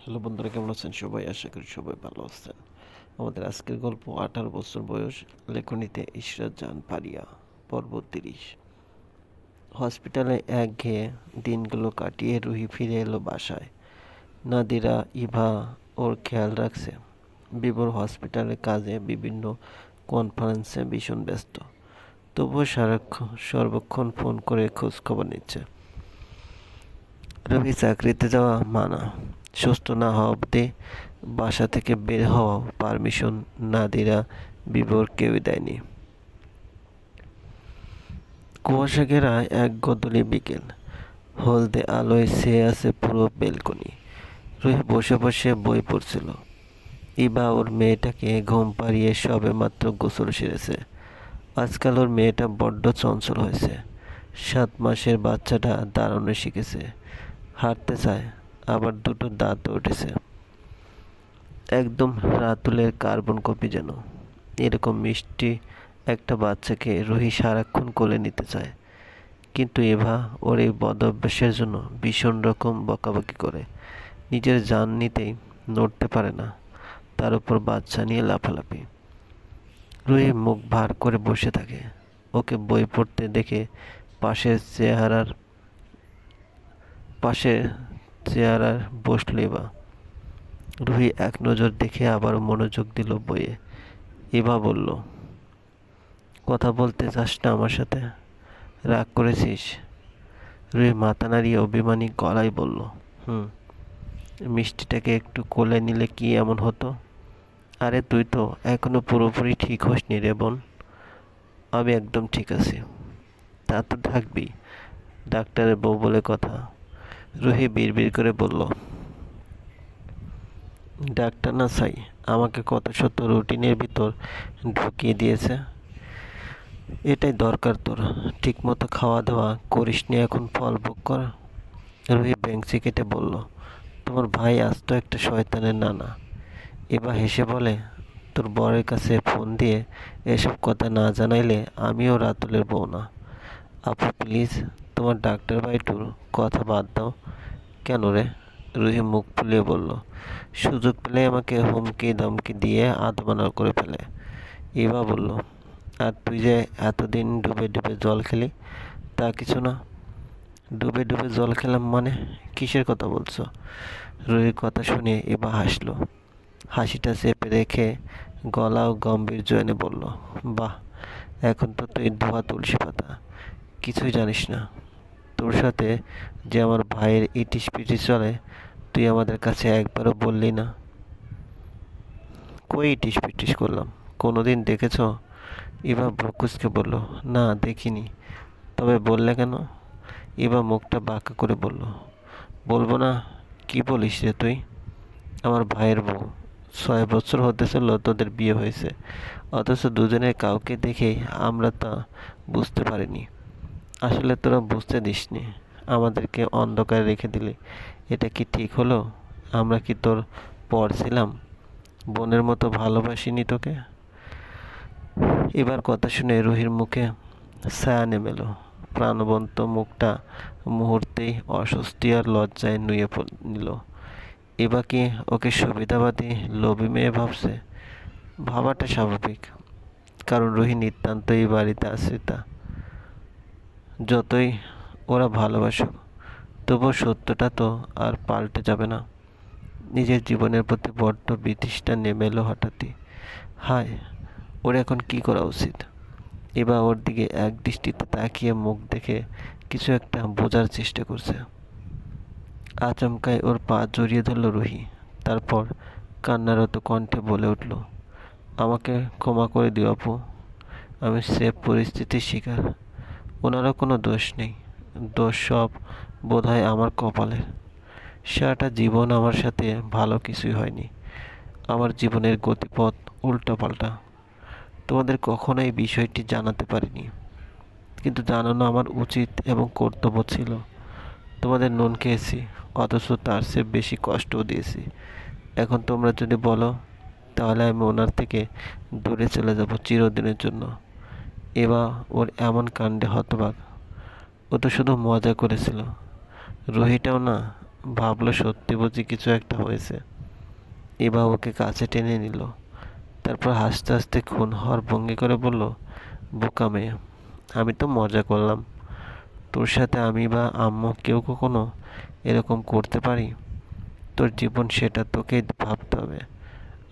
Hello বন্ধুরা, কেমন আছেন সবাই? আশা করি সবাই ভালো আছেন। আমাদের আজকের গল্প, আঠারো বছর বয়স, লেখনীতে ইশরাত জান পারিয়া পর্ব তিরিশ। হসপিটালে একঘেয়ে দিনগুলো কাটিয়ে রুহি ফিরে এলো বাসায়। নাদিরা, ইভা, ওর খেয়াল রাখছে। বিবর হসপিটালে কাজে বিভিন্ন কনফারেন্সে ভীষণ ব্যস্ত। তবুও সারাক্ষণ সর্বক্ষণ ফোন করে খোঁজ খবর নিচ্ছে। রবি চাকরিতে যাওয়া মানা। সুস্থ না হওয়া অবধি বাসা থেকে বের হওয়া পারমিশন নাদিরা বিবর কেউই দেয়নি। কুয়াশা ঘেরা এক গদলি বিকেল। হলদে আলোয় সে আছে পুরো বেলকনি। রুহি বসে বসে বই পড়ছিল। ইবা ওর মেয়েটাকে ঘুম পাড়িয়ে সবে মাত্র গোসল সেরেছে। আজকাল ওর মেয়েটা বড্ড চঞ্চল হয়েছে। সাত মাসের বাচ্চাটা দাঁড়ানো শিখেছে। হাঁটতে চায় আবার দুটো দাঁত উঠেছে। একদম রাতুলের কার্বন কপি যেন। এরকম মিষ্টি একটা বাচ্চাকে রুহি সারাক্ষণ কোলে নিতে চায়। কিন্তু এভা ওর এই বদ অভ্যাসের জন্য ভীষণ রকম বকাবকি করে। নিজের জান নিতেই নড়তে পারে না। তার উপর বাচ্চা নিয়ে লাফালাফি। রুহি মুখ ভার করে বসে থাকে। ওকে বই পড়তে দেখে পাশের চেহারার পাশে চেয়ারার বসল এবা রুহি এক নজর দেখে আবার মনোযোগ দিল বইয়ে। এবা বলল, কথা বলতে চাস না আমার সাথে? রাগ করেছিস? রুহি মাথা নাড়িয়ে অভিমানী গলায় বলল, হুম, মিষ্টিটাকে একটু কোলে নিলে কি এমন হতো? আরে তুই তো এখনও পুরোপুরি ঠিক হসনি রে বোন। আমি একদম ঠিক আছি। তা তো থাকবি ডাক্তারের বউ বলে কথা। রুহি বিড়বিড় করে বলল, ডাক্তার না সাই আমাকে কত শত রুটিনের ভিতর ঢুকিয়ে দিয়েছে। এটাই দরকার তোর। ঠিকমতো খাওয়া দাওয়া করিস নি এখন, ফল ভোগ কর। রুহি বেঞ্চি কেটে বলল, তোমার ভাই আজ তো একটা শয়তানের নানা। এবার হেসে বলে, তোর বরের কাছে ফোন দিয়ে এসব কথা না জানাইলে আমিও রাতুলের বউ না। আপু, প্লিজ তোমার ডাক্তার ভাইটুর কথা বাদ দাও। কেন রে? রুহি মুখ ফুলিয়ে বলল, সুযোগ পেলে আমাকে হুমকি ধমকি দিয়ে আধমানা করে ফেলে। ইবা বলল, আর তুই যে এতদিন ডুবে ডুবে জল খেলি, তা কিছু না। ডুবে ডুবে জল খেলাম মানে কিসের কথা বলছো? রুহির কথা শুনে এবার হাসলো। হাসিটা চেপে রেখে গলা ও গম্ভীর জয়নে বলল, বাহ, এখন তো তুই ধোয়া তুলসী পাতা, কিছুই জানিস না। তোর সাথে যে আমার ভাইয়ের ইটিস পিটিস চলে, তুই আমাদের কাছে একবারও বললি না। কই ইটিস পিটিস করলাম? কোনো দিন দেখেছ? ইবা ভ্রকুসকে বলল, না, দেখিনি। তবে বললে কেন? ইবা মুখটা বাঁকা করে বলল, বলব না, কি বলিস রে তুই? আমার ভাইয়ের বউ, ছয় বছর হতে চলল তোদের বিয়ে হয়েছে। অথচ দুজনের কাউকে দেখে আমরা তা বুঝতে পারিনি। আসলে তোরা বুঝতে দিসনি। আমাদেরকে অন্ধকারে রেখে দিলি। এটা কি ঠিক হলো? আমরা কি তোর পর ছিলাম? বোনের মতো ভালোবাসিনি তোকে? এবার কথা শুনে রুহির মুখে ছায়া নেমেলো প্রাণবন্ত মুখটা মুহূর্তেই অস্বস্তি আর লজ্জায় নুয়ে নিল। এবার কি ওকে সুবিধাবাদী লোভী মেয়ে ভাবছে? ভাবাটা স্বাভাবিক। কারণ রুহি নিতান্ত এই বাড়িতে আশ্রিতা। যতই ওরা ভালোবাসুক তবুও সত্যটা তো আর পাল্টে যাবে না। নিজের জীবনের প্রতি বড্ড বিতৃষ্ণা নেমে এলো হঠাৎই। হায়, ওর এখন কি করা উচিত? এবার ওর দিকে এক দৃষ্টিতে তাকিয়ে মুখ দেখে কিছু একটা বোঝার চেষ্টা করছে। আচমকায় ওর পা জড়িয়ে ধরল রুহি, তারপর কান্নারত কণ্ঠে বলে উঠল, আমাকে ক্ষমা করে দিও আপু, আমি সেফ পরিস্থিতির শিকার। ওনারও কোনো দোষ নেই। দোষ সব বোধ হয় আমার কপালের। সারাটা জীবন আমার সাথে ভালো কিছুই হয়নি। আমার জীবনের গতিপথ উল্টোপাল্টা। তোমাদের কখনো এই বিষয়টি জানাতে পারিনি। কিন্তু জানানো আমার উচিত এবং কর্তব্য ছিল। তোমাদের নুন খেয়েছি, অথচ তার চেয়ে বেশি কষ্টও দিয়েছি। এখন তোমরা যদি বলো, তাহলে আমি ওনার থেকে দূরে চলে যাব চিরদিনের জন্য। এবার ওর এমন কাণ্ডে হতবাক। ও তো শুধু মজা করেছিল। রুহিটাও না ভাবলো সত্যি বুঝি কিছু একটা হয়েছে। এবার ওকে কাছে টেনে নিল। তারপর হাসতে হাসতে খুন হওয়ার ভঙ্গি করে বলল, বোকা মেয়ে, আমি তো মজা করলাম। তোর সাথে আমি বা আম্মু কেউ কখনো এরকম করতে পারি? তোর জীবন সেটা তোকেই ভাবতে হবে।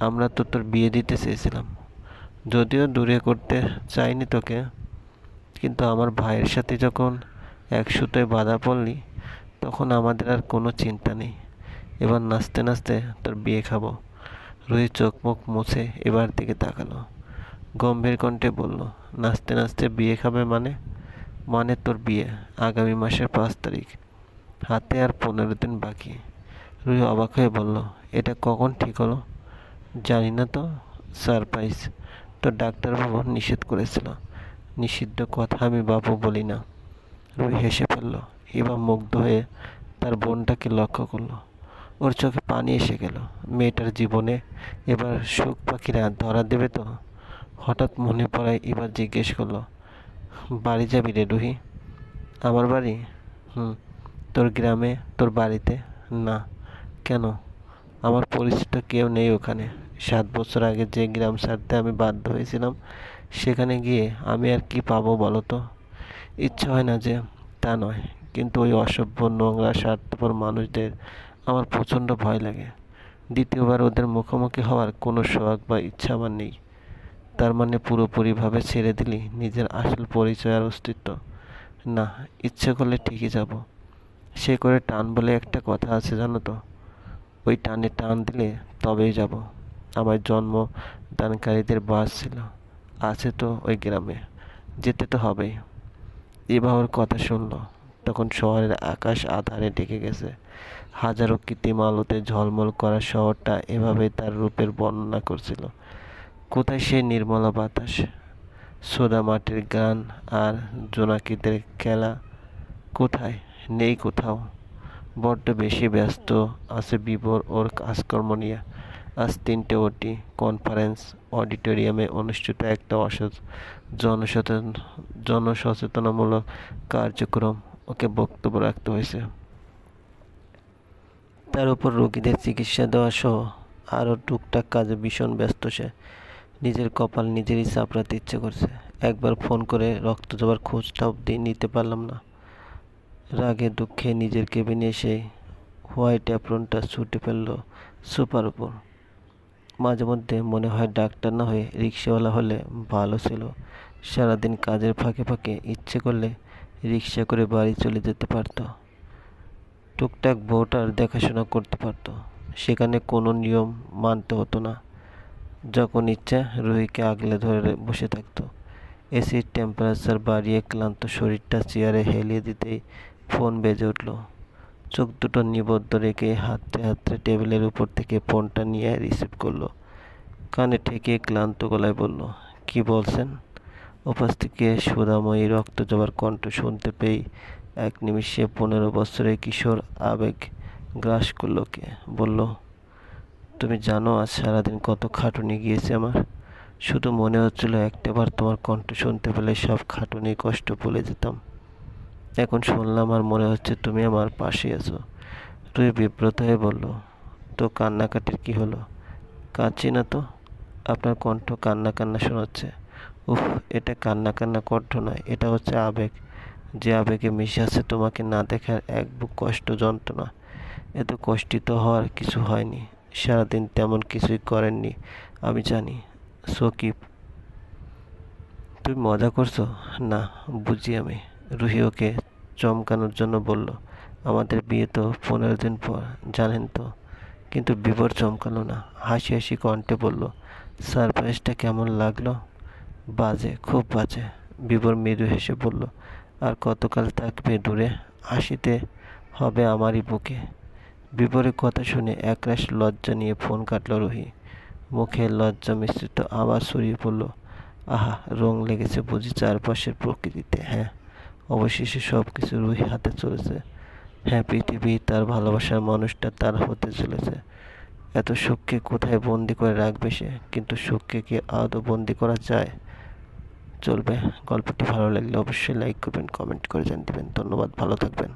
আমরা তো তোর বিয়ে দিতে চেয়েছিলাম। যদিও দূরে করতে চাইনি তোকে, কিন্তু আমার ভাইয়ের সাথে যখন এক সুতোয় বাধা পড়লি, তখন আমাদের আর কোনো চিন্তা নেই। এবার নাচতে নাচতে তোর বিয়ে খাব। রুহি চোখ মুখ মুছে এবার দিকে তাকালো। গম্ভীর কণ্ঠে বলল, নাচতে নাচতে বিয়ে খাবে মানে? মানে তোর বিয়ে আগামী মাসের পাঁচ তারিখ। হাতে আর পনেরো দিন বাকি। রুহি অবাক হয়ে বলল, এটা কখন ঠিক হলো? জানি না তো, সারপ্রাইজ। তো ডাক্তারবাবু নিষেধ করেছিল। নিষিদ্ধ কথা আমি বাবু বলি না। রুই হেসে ফেলল। এবার মুগ্ধ হয়ে তার বোনটাকে লক্ষ্য করল। ওর চোখে পানি এসে গেল। মেয়েটার জীবনে এবার সুখ পাখিরা ধরা দেবে তো? হঠাৎ মনে পড়ায় এবার জিজ্ঞেস করল, বাড়ি যাবি রে রুহি? আমার বাড়ি? হুম। তোর গ্রামে? তোর বাড়িতে? না। কেন? আমার পরিচিত কেউ নেই ওখানে। সাত বছর আগে যে গ্রাম ছাড়তে আমি বাধ্য হয়েছিলাম, সেখানে গিয়ে আমি আর কি পাবো বলো তো? ইচ্ছা হয় না যে তা নয়। কিন্তু ওই অসভ্য, নোংরা, স্বার্থপর মানুষদের আমার প্রচণ্ড ভয় লাগে। দ্বিতীয়বার ওদের মুখোমুখি হওয়ার কোনো শখ বা ইচ্ছা আমার নেই। তার মানে পুরোপুরিভাবে ছেড়ে দিলি নিজের আসল পরিচয় আর অস্তিত্ব? না, ইচ্ছে করলে ঠিকই যাব। সে করে টান বলে একটা কথা আছে জানো তো? ওই টানে টান দিলে তবেই যাব। আমার জন্ম দানকারীদের বাস ছিল। আছে তো ওই গ্রামে। যেতে তো হবেই। ওর কথা শুনলো। তখন শহরের আকাশ আধারে ঢেকে গেছে। হাজারো কৃত্রিম আলোতে ঝলমল করা শহরটা এভাবেই তার রূপের বর্ণনা করছিল। কোথায় সেই নির্মলা বাতাস? সোদা মাটির গান আর জোনাকিদের খেলা কোথায়? নেই কোথাও। বড্ড বেশি ব্যস্ত আছে বিবর ওর কাজকর্ম নিয়ে। আজ তিনটে ওটি কনফারেন্স অডিটোরিয়ামে অনুষ্ঠিত একটা জনসচেতন, জনসচেতনামূলক কার্যক্রম ওকে বক্তব্য রাখতে হয়েছে। তার উপর রোগীদের চিকিৎসা দেওয়া সহ আরও টুকটাক কাজে ভীষণ ব্যস্ত সে। নিজের কপাল নিজেরই চাপড়াতে ইচ্ছে করছে। একবার ফোন করে রক্ত জবার খোঁজটা অবধি নিতে পারলাম না। রাগে দুঃখে নিজের কেবিনে এসে হোয়াইট অ্যাপ্রনটা ছুটে ফেলল সুপার উপর। মাঝে মধ্যে মনে হয় ডাক্তার না হয়ে রিক্সাওয়ালা হলে ভালো ছিল। সারাদিন কাজের ফাঁকে ফাঁকে ইচ্ছে করলে রিক্সা করে বাড়ি চলে যেতে পারতো। টুকটাক বউটার দেখাশোনা করতে পারতো। সেখানে কোনো নিয়ম মানতে হতো না। যখন ইচ্ছা রুহিকে আগলে ধরে বসে থাকতো। এসির টেম্পারেচার বাড়িয়ে ক্লান্ত শরীরটা চেয়ারে হেলিয়ে দিতেই ফোন বেজে উঠল। চোখ দুটো নিবদ্ধ রেখে হাততে হাততে টেবিলের উপর থেকে ফোনটা নিয়ে রিসিভ করল। কানে ঠেকে ক্লান্ত গলায় বলল, কি বলছেন? ওপাশ থেকে সুধাময়ী রক্ত জবার কণ্ঠ শুনতে পেয়ে এক নিমিষে পনেরো বছরের কিশোর আবেগ গ্রাস করল কে? বলল, তুমি জানো, আজ সারাদিন কত খাটুনি গিয়েছে আমার। শুধু মনে হচ্ছিল একটাবার তোমার কণ্ঠ শুনতে পেলে সব খাটুনি কষ্ট ভুলে যেতাম। এখন শুনলাম আর মনে হচ্ছে তুমি আমার পাশে আছো। তুই বিব্রত হয়ে বলল, তো কান্নাকাটির কি হলো? কাঁদছি না তো। আপনার কণ্ঠ কান্না কান্না শোনাচ্ছে। উফ, এটা কান্না কান্না কণ্ঠ নয়, এটা হচ্ছে আবেগ। যে আবেগে মিশে আছে তোমাকে না দেখার এক বুক কষ্ট যন্ত্রণা। এত কষ্টিত হওয়ার কিছু হয়নি, সারাদিন তেমন কিছুই করেননি, আমি জানি। সকিব, তুমি মজা করছ? না, বুঝি আমি। রুহি ওকে চমকানোর জন্য বলল, আমাদের বিয়ে তো পনেরো দিন পর, জানেন তো। কিন্তু বিবর চমকালো না। হাসি হাসি কণ্ঠে বলল, সারপ্রাইজটা কেমন লাগল? বাজে, খুব বাজে। বিবর মৃদু হেসে বলল, আর কতকাল থাকবে দূরে? হাসিতে হবে আমারই বুকে। বিবরের কথা শুনে একরাশ লজ্জা নিয়ে ফোন কাটল রুহি। মুখে লজ্জা মিশ্রিত আবার সরিয়ে পড়ল, আহা, রং লেগেছে বুঝি চারপাশের প্রকৃতিতে হ্যাঁ? অবশেষে সব কিছু রুহি হাতে চলেছে। হ্যাঁ পৃথিবী তার ভালোবাসার মানুষটা তার হতে চলেছে। এত সুখকে কোথায় বন্দি করে রাখবে সে? কিন্তু সুখকে কি আদৌ বন্দি করা যায়? চলবে। গল্পটি ভালো লাগলে অবশ্যই লাইক করবেন কমেন্ট করে জানিয়ে দেবেন। ধন্যবাদ, ভালো থাকবেন।